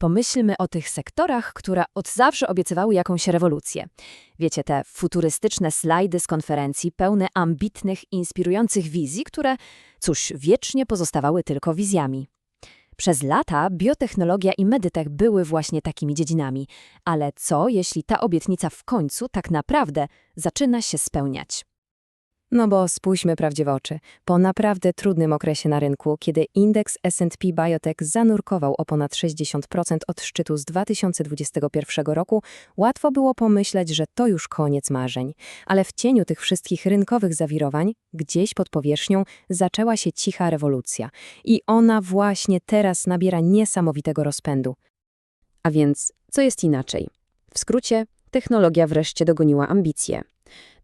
Pomyślmy o tych sektorach, które od zawsze obiecywały jakąś rewolucję. Wiecie, te futurystyczne slajdy z konferencji pełne ambitnych, inspirujących wizji, które, cóż, wiecznie pozostawały tylko wizjami. Przez lata biotechnologia i medytech były właśnie takimi dziedzinami. Ale co, jeśli ta obietnica w końcu tak naprawdę zaczyna się spełniać? No bo spójrzmy prawdzie w oczy. Po naprawdę trudnym okresie na rynku, kiedy indeks S&P Biotech zanurkował o ponad 60% od szczytu z 2021 roku, łatwo było pomyśleć, że to już koniec marzeń. Ale w cieniu tych wszystkich rynkowych zawirowań, gdzieś pod powierzchnią, zaczęła się cicha rewolucja. I ona właśnie teraz nabiera niesamowitego rozpędu. A więc, co jest inaczej? W skrócie, technologia wreszcie dogoniła ambicje.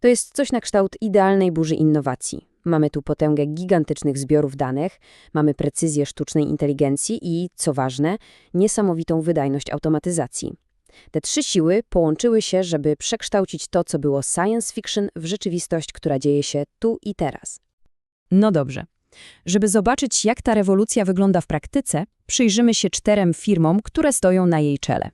To jest coś na kształt idealnej burzy innowacji. Mamy tu potęgę gigantycznych zbiorów danych, mamy precyzję sztucznej inteligencji i, co ważne, niesamowitą wydajność automatyzacji. Te trzy siły połączyły się, żeby przekształcić to, co było science fiction, w rzeczywistość, która dzieje się tu i teraz. No dobrze. Żeby zobaczyć, jak ta rewolucja wygląda w praktyce, przyjrzymy się czterem firmom, które stoją na jej czele.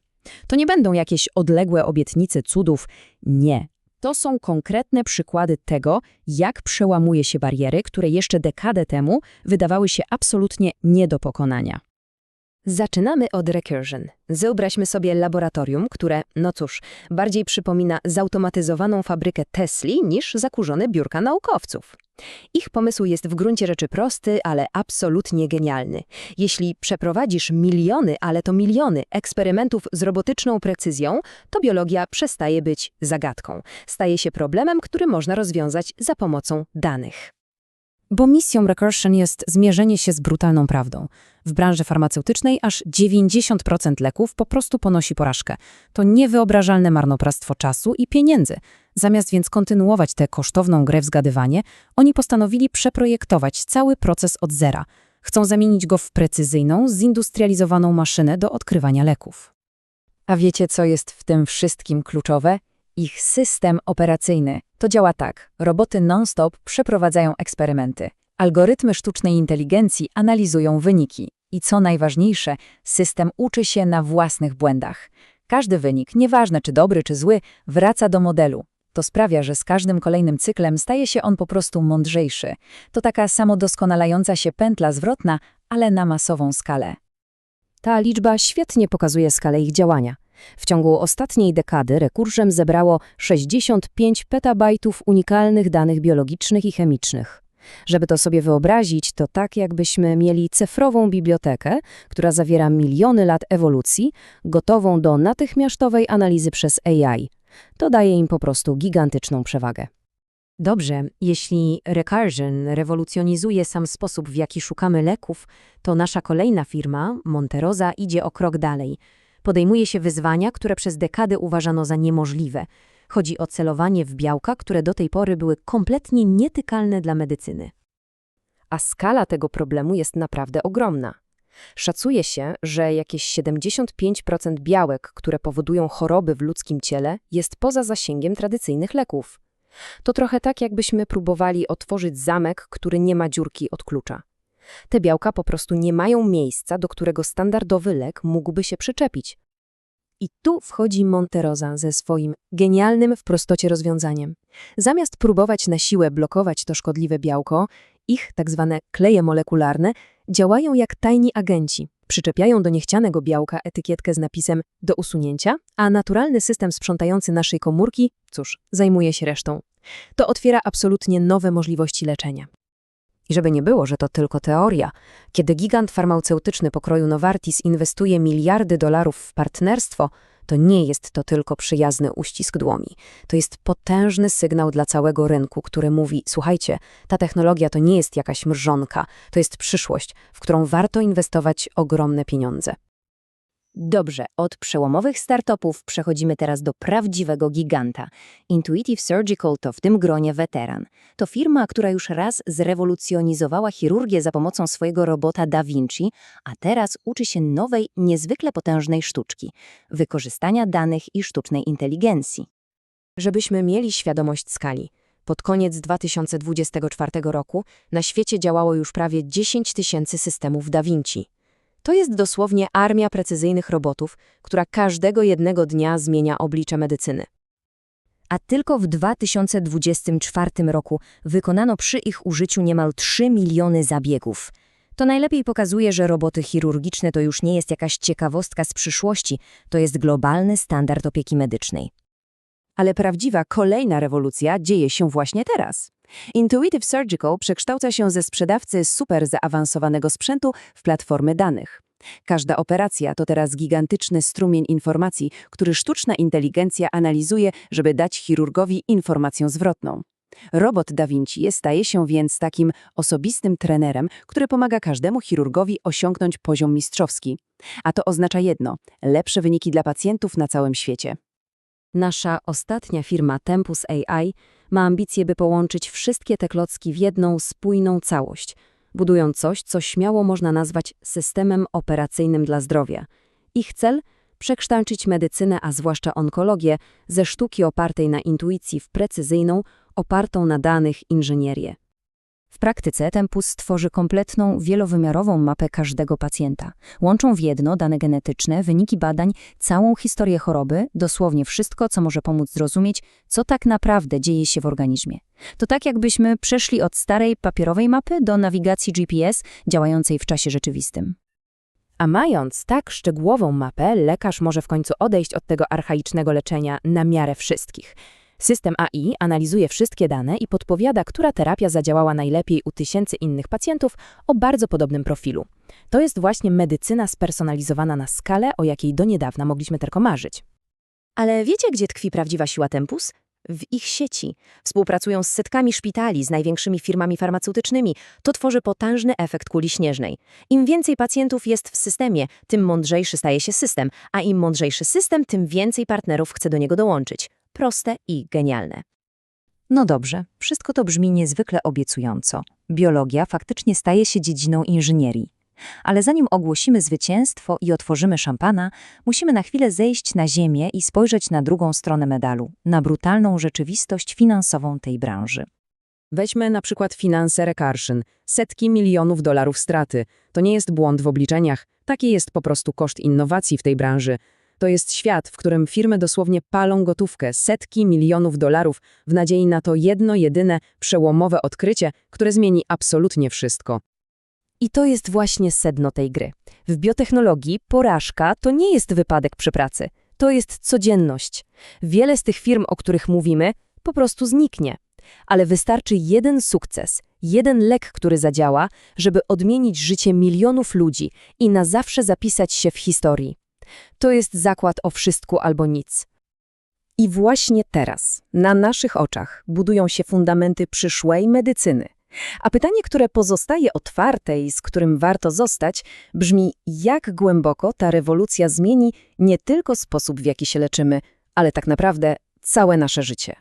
To nie będą jakieś odległe obietnice cudów. Nie. To są konkretne przykłady tego, jak przełamuje się bariery, które jeszcze dekadę temu wydawały się absolutnie nie do pokonania. Zaczynamy od Recursion. Wyobraźmy sobie laboratorium, które, no cóż, bardziej przypomina zautomatyzowaną fabrykę Tesli niż zakurzone biurka naukowców. Ich pomysł jest w gruncie rzeczy prosty, ale absolutnie genialny. Jeśli przeprowadzisz miliony, ale to miliony eksperymentów z robotyczną precyzją, to biologia przestaje być zagadką. Staje się problemem, który można rozwiązać za pomocą danych. Bo misją Recursion jest zmierzenie się z brutalną prawdą. W branży farmaceutycznej aż 90% leków po prostu ponosi porażkę. To niewyobrażalne marnotrawstwo czasu i pieniędzy. Zamiast więc kontynuować tę kosztowną grę w zgadywanie, oni postanowili przeprojektować cały proces od zera. Chcą zamienić go w precyzyjną, zindustrializowaną maszynę do odkrywania leków. A wiecie, co jest w tym wszystkim kluczowe? Ich system operacyjny. To działa tak. Roboty non-stop przeprowadzają eksperymenty. Algorytmy sztucznej inteligencji analizują wyniki. I co najważniejsze, system uczy się na własnych błędach. Każdy wynik, nieważne czy dobry czy zły, wraca do modelu. To sprawia, że z każdym kolejnym cyklem staje się on po prostu mądrzejszy. To taka samodoskonalająca się pętla zwrotna, ale na masową skalę. Ta liczba świetnie pokazuje skalę ich działania. W ciągu ostatniej dekady Rekurzem zebrało 65 petabajtów unikalnych danych biologicznych i chemicznych. Żeby to sobie wyobrazić, to tak jakbyśmy mieli cyfrową bibliotekę, która zawiera miliony lat ewolucji, gotową do natychmiastowej analizy przez AI. To daje im po prostu gigantyczną przewagę. Dobrze, jeśli Recursion rewolucjonizuje sam sposób, w jaki szukamy leków, to nasza kolejna firma, Monterosa, idzie o krok dalej. Podejmuje się wyzwania, które przez dekady uważano za niemożliwe. Chodzi o celowanie w białka, które do tej pory były kompletnie nietykalne dla medycyny. A skala tego problemu jest naprawdę ogromna. Szacuje się, że jakieś 75% białek, które powodują choroby w ludzkim ciele, jest poza zasięgiem tradycyjnych leków. To trochę tak, jakbyśmy próbowali otworzyć zamek, który nie ma dziurki od klucza. Te białka po prostu nie mają miejsca, do którego standardowy lek mógłby się przyczepić. I tu wchodzi Monterosa ze swoim genialnym w prostocie rozwiązaniem. Zamiast próbować na siłę blokować to szkodliwe białko, ich tak zwane kleje molekularne działają jak tajni agenci. Przyczepiają do niechcianego białka etykietkę z napisem do usunięcia, a naturalny system sprzątający naszej komórki, cóż, zajmuje się resztą. To otwiera absolutnie nowe możliwości leczenia. I żeby nie było, że to tylko teoria, kiedy gigant farmaceutyczny pokroju Novartis inwestuje miliardy dolarów w partnerstwo, to nie jest to tylko przyjazny uścisk dłoni. To jest potężny sygnał dla całego rynku, który mówi: Słuchajcie, ta technologia to nie jest jakaś mrzonka, to jest przyszłość, w którą warto inwestować ogromne pieniądze. Dobrze, od przełomowych startupów przechodzimy teraz do prawdziwego giganta. Intuitive Surgical to w tym gronie weteran. To firma, która już raz zrewolucjonizowała chirurgię za pomocą swojego robota Da Vinci, a teraz uczy się nowej, niezwykle potężnej sztuczki wykorzystania danych i sztucznej inteligencji. Żebyśmy mieli świadomość skali. Pod koniec 2024 roku na świecie działało już prawie 10 tysięcy systemów Da Vinci. To jest dosłownie armia precyzyjnych robotów, która każdego jednego dnia zmienia oblicze medycyny. A tylko w 2024 roku wykonano przy ich użyciu niemal 3 miliony zabiegów. To najlepiej pokazuje, że roboty chirurgiczne to już nie jest jakaś ciekawostka z przyszłości, to jest globalny standard opieki medycznej. Ale prawdziwa kolejna rewolucja dzieje się właśnie teraz. Intuitive Surgical przekształca się ze sprzedawcy super zaawansowanego sprzętu w platformy danych. Każda operacja to teraz gigantyczny strumień informacji, który sztuczna inteligencja analizuje, żeby dać chirurgowi informację zwrotną. Robot Da Vinci staje się więc takim osobistym trenerem, który pomaga każdemu chirurgowi osiągnąć poziom mistrzowski. A to oznacza jedno – lepsze wyniki dla pacjentów na całym świecie. Nasza ostatnia firma Tempus AI ma ambicje, by połączyć wszystkie te klocki w jedną spójną całość, budując coś, co śmiało można nazwać systemem operacyjnym dla zdrowia. Ich cel? Przekształcić medycynę, a zwłaszcza onkologię, ze sztuki opartej na intuicji w precyzyjną, opartą na danych inżynierię. W praktyce Tempus stworzy kompletną, wielowymiarową mapę każdego pacjenta. Łączą w jedno dane genetyczne, wyniki badań, całą historię choroby, dosłownie wszystko, co może pomóc zrozumieć, co tak naprawdę dzieje się w organizmie. To tak jakbyśmy przeszli od starej papierowej mapy do nawigacji GPS działającej w czasie rzeczywistym. A mając tak szczegółową mapę, lekarz może w końcu odejść od tego archaicznego leczenia na miarę wszystkich. System AI analizuje wszystkie dane i podpowiada, która terapia zadziałała najlepiej u tysięcy innych pacjentów o bardzo podobnym profilu. To jest właśnie medycyna spersonalizowana na skalę, o jakiej do niedawna mogliśmy tylko marzyć. Ale wiecie, gdzie tkwi prawdziwa siła Tempus? W ich sieci. Współpracują z setkami szpitali, z największymi firmami farmaceutycznymi. To tworzy potężny efekt kuli śnieżnej. Im więcej pacjentów jest w systemie, tym mądrzejszy staje się system, a im mądrzejszy system, tym więcej partnerów chce do niego dołączyć. Proste i genialne. No dobrze, wszystko to brzmi niezwykle obiecująco. Biologia faktycznie staje się dziedziną inżynierii. Ale zanim ogłosimy zwycięstwo i otworzymy szampana, musimy na chwilę zejść na ziemię i spojrzeć na drugą stronę medalu, na brutalną rzeczywistość finansową tej branży. Weźmy na przykład finanse Recursion. Setki milionów dolarów straty. To nie jest błąd w obliczeniach, taki jest po prostu koszt innowacji w tej branży. To jest świat, w którym firmy dosłownie palą gotówkę, setki milionów dolarów w nadziei na to jedno, jedyne, przełomowe odkrycie, które zmieni absolutnie wszystko. I to jest właśnie sedno tej gry. W biotechnologii porażka to nie jest wypadek przy pracy, to jest codzienność. Wiele z tych firm, o których mówimy, po prostu zniknie. Ale wystarczy jeden sukces, jeden lek, który zadziała, żeby odmienić życie milionów ludzi i na zawsze zapisać się w historii. To jest zakład o wszystku albo nic. I właśnie teraz, na naszych oczach, budują się fundamenty przyszłej medycyny. A pytanie, które pozostaje otwarte i z którym warto zostać, brzmi, jak głęboko ta rewolucja zmieni nie tylko sposób, w jaki się leczymy, ale tak naprawdę całe nasze życie.